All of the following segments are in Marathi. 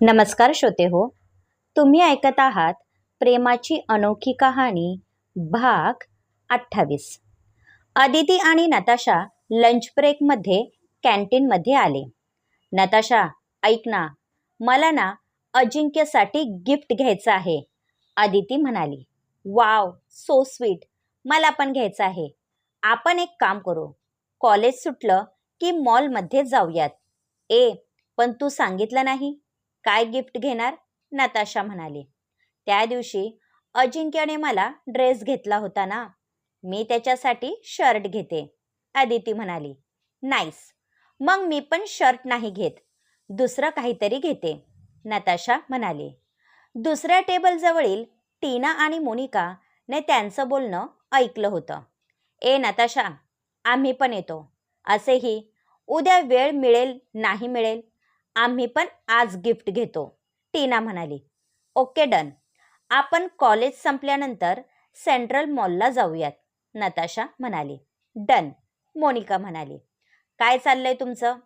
नमस्कार श्रोते हो तुम्ही ऐकत आहात प्रेमाची अनोखी कहाणी भाग अठ्ठावीस. अदिती आणि नताशा लंच ब्रेकमध्ये कॅन्टीनमध्ये आले. नताशा ऐक ना मला ना अजिंक्यसाठी गिफ्ट घ्यायचं आहे. अदिती म्हणाली वाव सो स्वीट मला पण घ्यायचं आहे. आपण एक काम करू कॉलेज सुटलं की मॉलमध्ये जाऊयात. ए पण तू सांगितलं नाही काय गिफ्ट घेणार? नताशा म्हणाली. त्या दिवशी अजिंक्यने मला ड्रेस घेतला होता ना मी त्याच्यासाठी शर्ट घेते अदिती म्हणाली. नाईस. मग मी पण शर्ट नाही घेत दुसरं काहीतरी घेते नताशा म्हणाली. दुसऱ्या टेबलजवळील टीना आणि मोनिका ने त्यांचं बोलणं ऐकलं होतं. ए नताशा आम्ही पण येतो. असेही उद्या वेळ मिळेल नाही मिळेल आम्ही पण आज गिफ्ट घेतो. टीना म्हणाली ओके डन. आपण कॉलेज संपल्यानंतर सेंट्रल मॉलला जाऊयात नताशा म्हणाली. डन मोनिका म्हणाली. काय चाललंय तुमचं?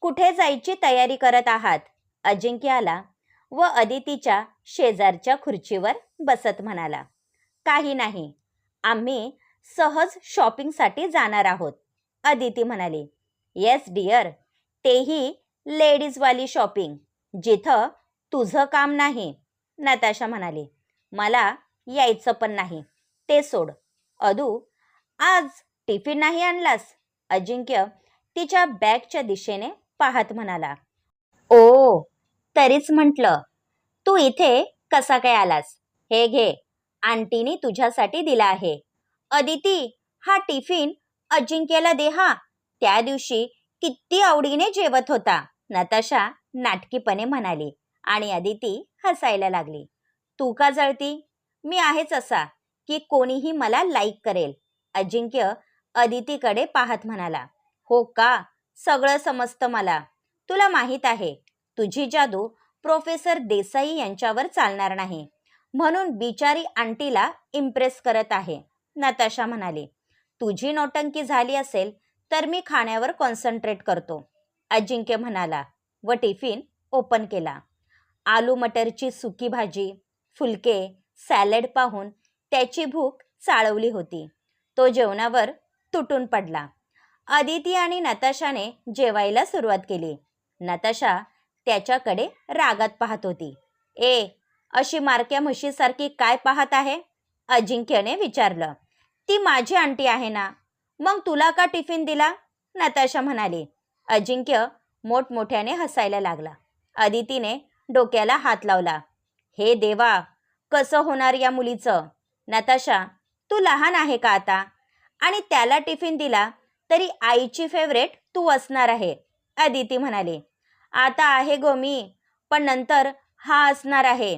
कुठे जायची तयारी करत आहात? अजिंक्य आला व अदितीच्या शेजारच्या खुर्चीवर बसत म्हणाला. काही नाही. आम्ही सहज शॉपिंगसाठी जाणार आहोत अदिती म्हणाली. Yes dear. तेही लेडीजवाली शॉपिंग जिथं तुझं काम नाही नताशा म्हणाली. मला यायचं पण नाही ते सोड. अदू आज टिफिन नाही आणलास? अजिंक्य तिच्या बॅगच्या दिशेने पाहत म्हणाला. ओ तरीच म्हटलं तू इथे कसा काय आलास? हे घे आंटीनी तुझ्यासाठी दिला आहे. अदिती हा टिफिन अजिंक्यला दे हा. त्या दिवशी किती आवडीने जेवत होता. नताशा नाटकीपणे म्हणाली आणि अदिती हसायला लागली. तू का जळती? मी आहेच असा की कोणीही मला लाईक करेल. अजिंक्य अदितीकडे पाहत म्हणाला. हो का? सगळं समजतं मला. तुला माहीत आहे तुझी जादू प्रोफेसर देसाई यांच्यावर चालणार नाही. म्हणून बिचारी आंटीला इम्प्रेस करत आहे. नताशा म्हणाली. तुझी नोटंकी झाली असेल तर मी खाण्यावर कॉन्सन्ट्रेट करतो. अजिंक्य म्हणाला. व टिफिन ओपन केला. आलू मटरची सुकी भाजी फुलके सॅलड पाहून त्याची भूक चाळवली होती. तो जेवणावर तुटून पडला. अदिती आणि नताशाने जेवायला सुरुवात केली. नताशा त्याच्याकडे रागात पाहत होती. ए अशी मारक्या म्हशीसारखी काय पाहत आहे? अजिंक्यने विचारलं. ती माझी आंटी आहे ना. मग तुला का टिफिन दिला? नताशा म्हणाली. अजिंक्य मोठमोठ्याने हसायला लागला. अदितीने डोक्याला हात लावला. हे देवा कसं होणार या मुलीचं? नताशा तू लहान आहे का आता? आणि त्याला टिफिन दिला तरी आईची फेवरेट तू असणार आहे अदिती म्हणाली. आता आहे गो मी पण नंतर हा असणार आहे.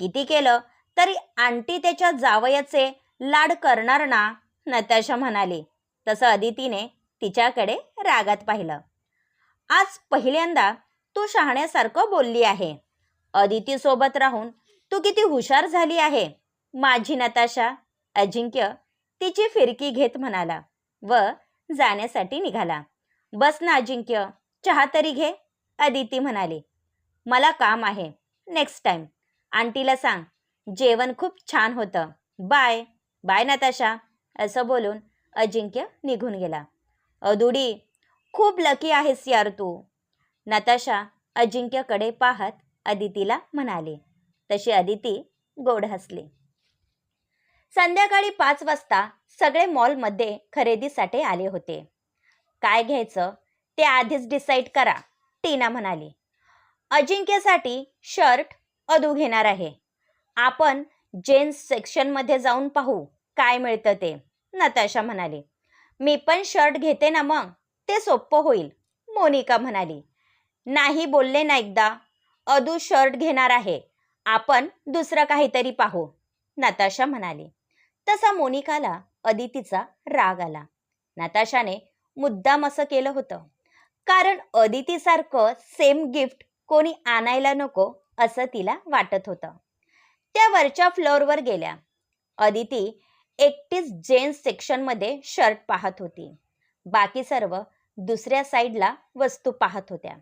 किती केलं तरी आंटी त्याच्या जावयाचे लाड करणार ना नताशा म्हणाली. तसं अदितीने तिच्याकडे रागात पाहिलं. आज पहिल्यांदा तू शहाण्यासारखं बोलली आहे. अदितीसोबत राहून तू किती हुशार झाली आहे. माझी नताशा अजिंक्य तिची फिरकी घेत म्हणाला व जाण्यासाठी निघाला. बस ना अजिंक्य चहा तरी घे अदिती म्हणाली. मला काम आहे. Next time. आंटीला सांग जेवण खूप छान होतं. बाय. बाय नताशा असं बोलून अजिंक्य निघून गेला. अदुडी खूप लकी आहेस यार तू. नताशा अजिंक्यकडे पाहत अदितीला म्हणाले. तशी अदिती गोड हसली. संध्याकाळी पाच वाजता सगळे मॉलमध्ये खरेदीसाठी आले होते. काय घ्यायचं? ते आधीच डिसाईड करा टीना म्हणाली. अजिंक्यसाठी शर्ट अधू घेणार आहे. आपण जेन्स सेक्शनमध्ये जाऊन पाहू काय मिळतं ते. नताशा म्हणाली. मी पण शर्ट घेते ना मग. ते सोपं होईल मोनिका म्हणाली. नाही बोलले ना एकदा. अदू शर्ट घेणार आहे. आपण दुसरं काहीतरी पाहू नताशा म्हणाली. तसा मोनिकाला अदितीचा राग आला. नताशाने मुद्दाम असं केलं होतं. कारण अदितीसारखं सेम गिफ्ट कोणी आणायला नको असं तिला वाटत होतं. त्या वरच्या फ्लोअरवर गेल्या. अदिती एकटीच जेन्स सेक्शनमध्ये शर्ट पाहत होती. बाकी सर्व दुसऱ्या साईडला वस्तू पाहत होत्या.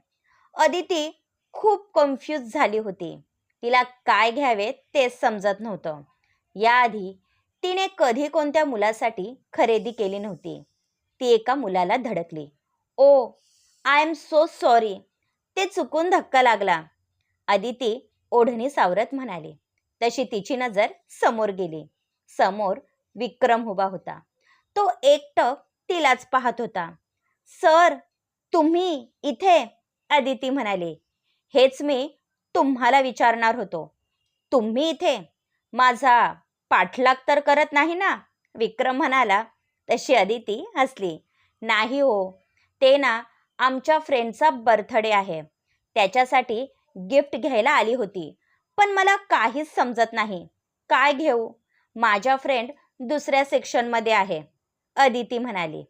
अदिती खूप कन्फ्यूज झाली होती. तिला काय घ्यावे तेच समजत नव्हतं. याआधी तिने कधी कोणत्या मुलासाठी खरेदी केली नव्हती. ती एका मुलाला धडकली. Oh I am so sorry ते चुकून धक्का लागला. अदिती ओढणी सावरत म्हणाली. तशी तिची नजर समोर गेली. समोर विक्रम उभा होता. तो एकटक तिलाच पाहत होता. सर तुम्ही इथे अदिती म्हणाली. हेच मी तुम्हाला विचारणार होतो. तुम्ही इथे माझा पाठलाग तर करत नाही ना? विक्रम म्हणाला. तशी अदिती हसली. नाही हो ते ना आमच्या फ्रेंडचा बर्थडे आहे. त्याच्यासाठी गिफ्ट घ्यायला आली होती. पण मला काहीच समजत नाही. काय घेऊ? माझ्या फ्रेंड दुसऱ्या सेक्शनमध्ये आहे अदिती म्हणाली.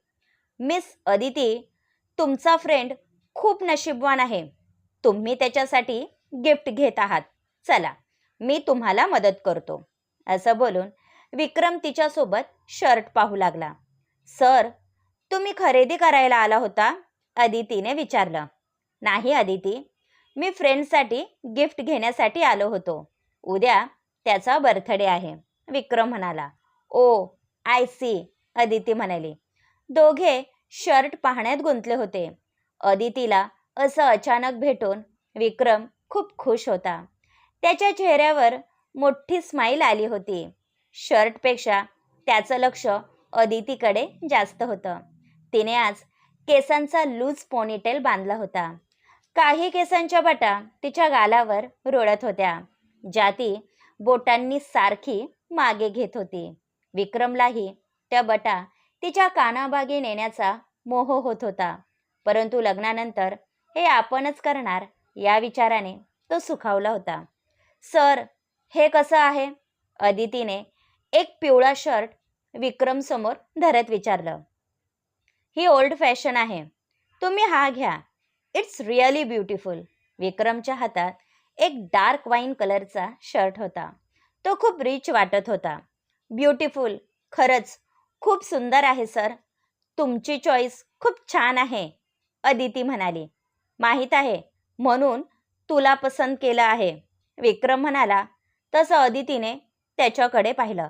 मिस अदिती तुमचा फ्रेंड खूप नशीबवान आहे. तुम्ही त्याच्यासाठी गिफ्ट घेत आहात. चला मी तुम्हाला मदत करतो. असं बोलून विक्रम तिच्यासोबत शर्ट पाहू लागला. सर तुम्ही खरेदी करायला आला होता? अदितीने विचारलं. नाही अदिती मी फ्रेंडसाठी गिफ्ट घेण्यासाठी आलो होतो. उद्या त्याचा बर्थडे आहे. विक्रम म्हणाला. ओ आय सी अदिती म्हणाली. दोघे शर्ट पाहण्यात गुंतले होते. अदितीला असं अचानक भेटून विक्रम खूप खुश होता. त्याच्या चेहऱ्यावर मोठी स्माईल आली होती. शर्टपेक्षा त्याचं लक्ष अदितीकडे जास्त होतं. तिने आज केसांचा लूज पोनीटेल बांधला होता. काही केसांच्या बटा तिच्या गालावर रोडत होत्या. ज्या ती बोटांनी सारखी मागे घेत होती. विक्रमलाही त्या बटा तिच्या कानाबागे नेण्याचा मोह होत होता. परंतु लग्नानंतर हे आपणच करणार या विचाराने तो सुखावला होता. सर हे कसं आहे? अदितीने एक पिवळा शर्ट विक्रम समोर धरत विचारलं. ही ओल्ड फॅशन आहे. तुम्ही हा घ्या. इट्स रिअली ब्युटिफुल विक्रमच्या हातात एक डार्क वाईन कलरचा शर्ट होता. तो खूप रिच वाटत होता. ब्युटिफुल खरंच खूप सुंदर आहे सर. तुमची चॉईस खूप छान आहे अदिती म्हणाली. माहीत आहे म्हणून तुला पसंत केलं आहे. विक्रम म्हणाला तसं अदितीने त्याच्याकडे पाहिलं.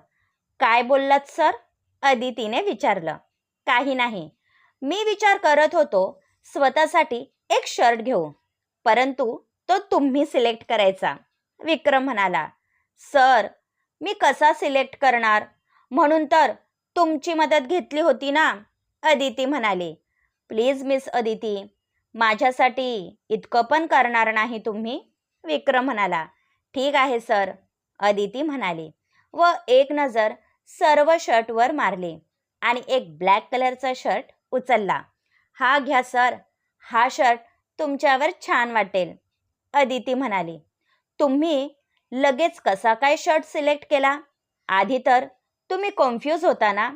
काय बोललात सर? अदितीने विचारलं. काही नाही. मी विचार करत होतो स्वतःसाठी एक शर्ट घेऊ परंतु तो तुम्ही सिलेक्ट करायचा. विक्रम म्हणाला सर मी कसा सिलेक्ट करणार? म्हणून तर तुमची मदत घेतली होती ना? अदिती म्हणाली. प्लीज मिस अदिती माझ्यासाठी इतकं पण करणार नाही तुम्ही विक्रम म्हणाला. ठीक आहे सर अदिती म्हणाली व एक नजर सर्व शर्टवर मारली आणि एक ब्लॅक कलरचा शर्ट उचलला. हा घ्या सर हा शर्ट तुमच्यावर छान वाटेल अदिती म्हणाली. तुम्ही लगेच कसा काय शर्ट सिलेक्ट केला? आधी तर तुम्ही कन्फ्यूज होता ना?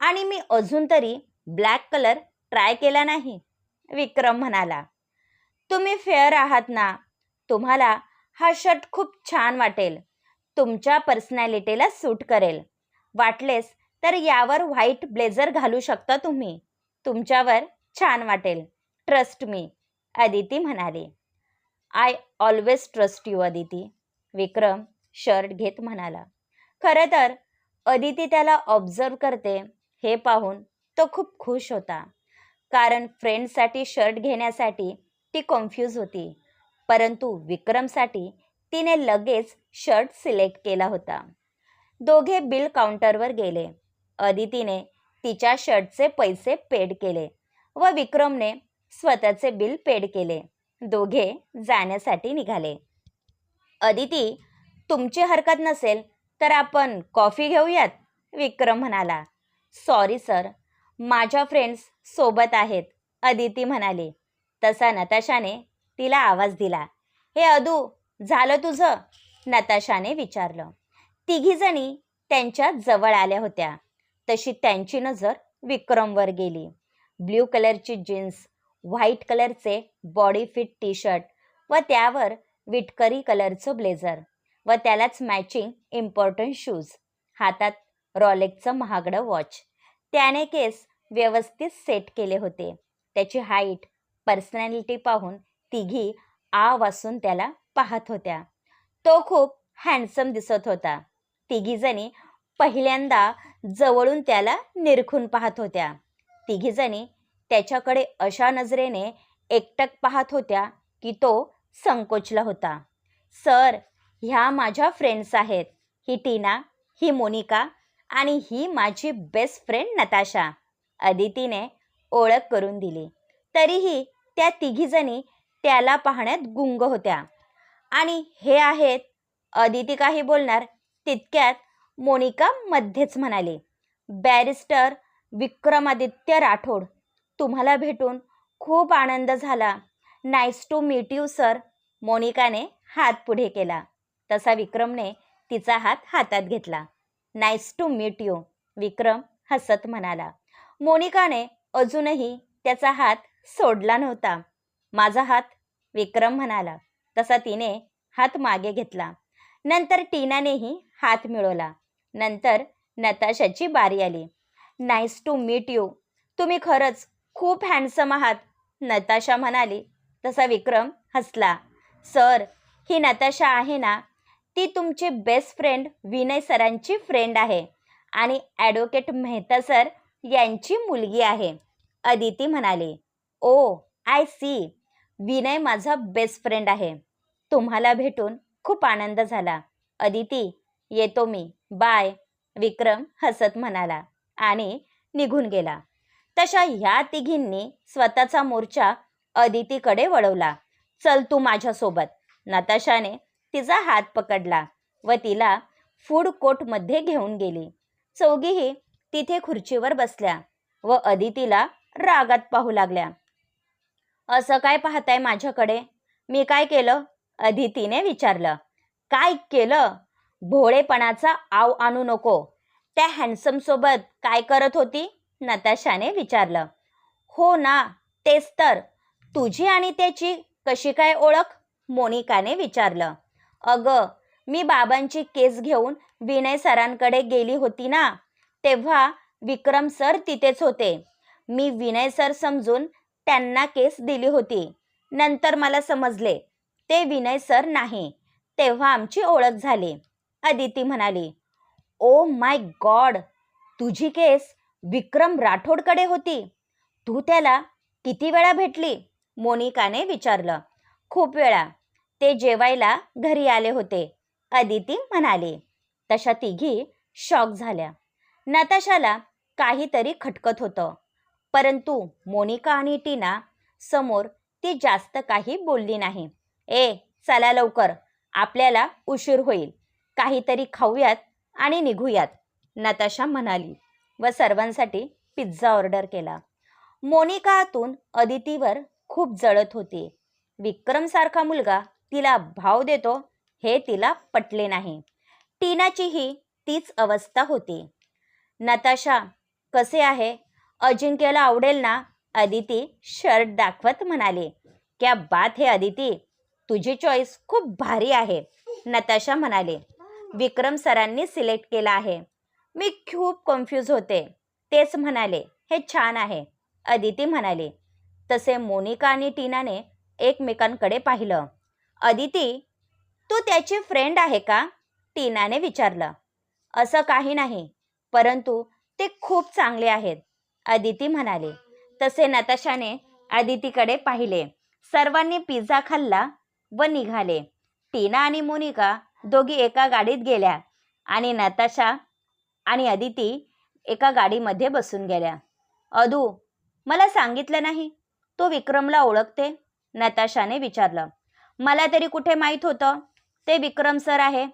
आणि मी अजून तरी ब्लॅक कलर ट्राय केला नाही. विक्रम म्हणाला तुम्ही फेअर आहात ना? तुम्हाला हा शर्ट खूप छान वाटेल. तुमच्या पर्सनॅलिटीला सूट करेल. वाटलेस तर यावर व्हाईट ब्लेझर घालू शकता तुम्ही. तुमच्यावर छान वाटेल. ट्रस्ट मी अदिती म्हणाली. I always trust you Aditi Vikram shirt घेत म्हणाला. खरं तर अदिती त्याला ऑब्झर्व करते. हे पाहून तो खूप खुश होता. कारण फ्रेंडसाठी शर्ट घेण्यासाठी ती कन्फ्यूज होती. परंतु विक्रमसाठी तिने लगेच शर्ट सिलेक्ट केला होता. दोघे बिल काउंटरवर गेले. अदितीने तिच्या शर्टचे पैसे पेड केले व विक्रमने स्वतःचे बिल पेड केले. दोघे जाण्यासाठी निघाले. अदिती तुमची हरकत नसेल. तर आपण कॉफी घेऊयात? विक्रम म्हणाला. सॉरी सर माझ्या फ्रेंड्स सोबत आहेत अदिती म्हणाली. तसा नताशाने तिला आवाज दिला. हे अदू झालं तुझं? नताशाने विचारलं. तिघीजणी त्यांच्या जवळ आल्या होत्या. तशी त्यांची नजर विक्रमवर गेली. ब्ल्यू कलरची जीन्स व्हाईट कलरचे बॉडी फिट टी शर्ट व त्यावर विटकरी कलरचं ब्लेझर. व त्यालाच मॅचिंग इम्पॉर्टंट शूज हातात रॉलेकचं महागडं वॉच त्याने केस व्यवस्थित सेट केले होते. त्याची हाईट पर्सनॅलिटी पाहून तिघी आ वासून त्याला पाहत होत्या. तो खूप हँडसम दिसत होता. तिघीजणी पहिल्यांदा जवळून त्याला निरखून पाहत होत्या. तिघीजणी त्याच्याकडे अशा नजरेने एकटक पाहत होत्या की तो संकोचला होता. सर ह्या माझ्या फ्रेंड्स आहेत. ही टीना ही मोनिका आणि ही माझी बेस्ट फ्रेंड नताशा. अदितीने ओळख करून दिली. तरीही त्या तिघीजणी त्याला पाहण्यात गुंग होत्या. आणि हे आहेत अदिती काही बोलणार तितक्यात मोनिका मध्येच म्हणाली बॅरिस्टर विक्रमादित्य राठोड तुम्हाला भेटून खूप आनंद झाला. Nice to meet you sir मोनिकाने हात पुढे केला. तसा विक्रमने तिचा हात हातात घेतला. Nice to meet you Vikram हसत म्हणाला. मोनिकाने अजूनही त्याचा हात सोडला नव्हता. माझा हात विक्रम म्हणाला. तसा तिने हात मागे घेतला. नंतर टीनानेही हात मिळवला. नंतर नताशाची बारी आली. नाईस टू मीट यू तुम्ही खरंच खूप हँडसम आहात नताशा म्हणाली. तसा विक्रम हसला. सर ही नताशा आहे ना ती तुमची बेस्ट फ्रेंड विनय सरांची फ्रेंड आहे. आणि ॲडव्होकेट मेहता सर यांची मुलगी आहे. अदिती म्हणाली ओ आय सी विनय माझा बेस्ट फ्रेंड आहे. तुम्हाला भेटून खूप आनंद झाला. अदिती येतो मी. बाय विक्रम हसत म्हणाला आणि निघून गेला. तशा ह्या तिघींनी स्वतःचा मोर्चा अदितीकडे वळवला. चल तू माझ्यासोबत. नताशाने तिचा हात पकडला व तिला फूड कोर्टमध्ये घेऊन गेली. चौघीही तिथे खुर्चीवर बसल्या व अदितीला रागात पाहू लागल्या. असं काय पाहताय माझ्याकडे? मी काय केलं? अदितीने विचारलं. काय केलं? भोळेपणाचा आव आणू नको. त्या हँडसम सोबत काय करत होती? नताशाने विचारलं. हो ना तेच तर. तुझी आणि त्याची कशी काय ओळख? मोनिकाने विचारलं. अगं मी बाबांची केस घेऊन विनय सरांकडे गेली होती ना तेव्हा विक्रम सर तिथेच होते. मी विनय सर समजून त्यांना केस दिली होती. नंतर मला समजले ते विनय सर नाही तेव्हा आमची ओळख झाली. अदिती म्हणाली ओ माय गॉड तुझी केस विक्रम राठोडकडे होती. तू त्याला किती वेळा भेटली? मोनिकाने विचारलं. खूप वेळा. ते जेवायला घरी आले होते. अदिती म्हणाली तशा तिघी शॉक झाल्या. नताशाला काहीतरी खटकत होतं. परंतु मोनिका आणि टीना समोर ती जास्त काही बोलली नाही. ए चला लवकर. आपल्याला उशीर होईल. काहीतरी खाऊयात आणि निघूयात. नताशा म्हणाली व सर्वांसाठी पिझ्झा ऑर्डर केला. मोनिका आतून अदितीवर खूप जळत होती. विक्रमसारखा मुलगा तिला भाव देतो हे तिला पटले नाही. टीनाचीही तीच अवस्था होती. नताशा कसे आहे? अजिंक्यला आवडेल ना? अदिती शर्ट दाखवत म्हणाली. क्या बात हे अदिती तुझी चॉईस खूप भारी आहे नताशा म्हणाले. विक्रम सरांनी सिलेक्ट केला आहे. मी खूप कन्फ्यूज होते. तेच म्हणाले हे छान आहे. अदिती म्हणाली. तसे मोनिका आणि टीनाने एकमेकांकडे पाहिलं. अदिती तू त्याची फ्रेंड आहे का? टीनाने विचारलं. असं काही नाही परंतु ते खूप चांगले आहेत अदिती म्हणाले. तसे नताशाने अदितीकडे पाहिले. सर्वांनी पिझ्झा खाल्ला व निघाले. टीना आणि मोनिका दोघी एका गाडीत गेल्या आणि नताशा आणि अदिती एका गाडीमध्ये बसून गेल्या. अदू मला सांगितलं नाही तो विक्रमला ओळखते? नताशाने विचारलं. मला तरी कुठे माहीत होतं? ते विक्रम सर आहे.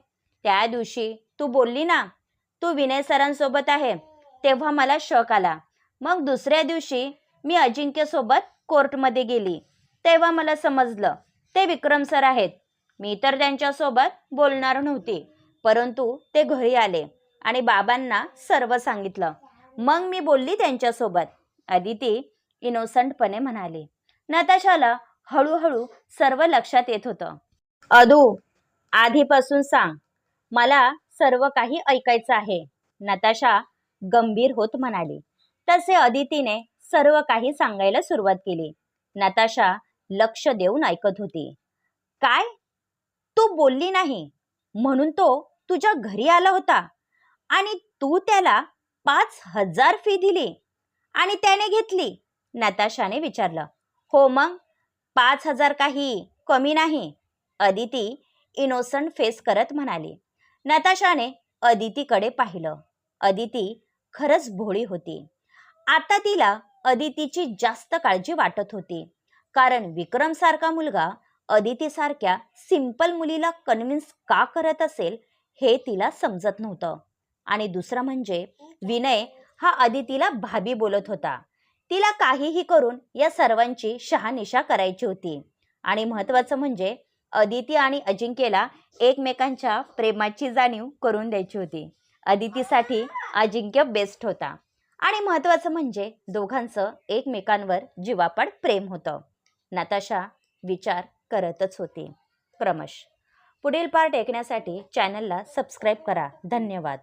त्या दिवशी तू बोलली ना तू विनय सरांसोबत आहे तेव्हा मला शक आला. मग दुसऱ्या दिवशी मी अजिंक्यसोबत कोर्टमध्ये गेली. तेव्हा मला समजलं ते विक्रम सर आहेत. मी तर त्यांच्यासोबत बोलणार नव्हती परंतु ते घरी आले आणि बाबांना सर्व सांगितलं. मग मी बोलली त्यांच्यासोबत. अदिती इनोसंटपणे म्हणाली. नताशाला हळूहळू सर्व लक्षात येत होतं. अदू! आधीपासून सांग मला सर्व काही ऐकायचं आहे. नताशा गंभीर होत म्हणाली. तसे अदितीने सर्व काही सांगायला सुरुवात केली. नताशा लक्ष देऊन ऐकत होती. काय? तू बोलली नाही. म्हणून तो तुझ्या घरी आला होता. आणि तू त्याला पाच हजार फी दिली. आणि त्याने घेतली. नताशाने विचारलं. हो मग? पाच हजार काही कमी नाही अदिती इनोसंट फेस करत म्हणाली. नताशाने अदितीकडे पाहिलं. अदिती खरंच भोळी होती. आता तिला अदितीची जास्त काळजी वाटत होती. कारण विक्रमसारखा मुलगा अदितीसारख्या सिंपल मुलीला कन्व्हिन्स का करत असेल हे तिला समजत नव्हतं. आणि दुसरं म्हणजे विनय हा अदितीला भाभी बोलत होता. तिला काहीही करून या सर्वांची शहानिशा करायची होती. आणि महत्त्वाचं म्हणजे अदिती आणि अजिंक्यला एकमेकांच्या प्रेमाची जाणीव करून द्यायची होती. अदितीसाठी अजिंक्य बेस्ट होता. आणि महत्त्वाचं म्हणजे दोघांचं एकमेकांवर जीवापाड प्रेम होतं. नाताशा विचार करतच होती. क्रमश पुढील पार्ट ऐकण्यासाठी चॅनलला सबस्क्राईब करा. धन्यवाद.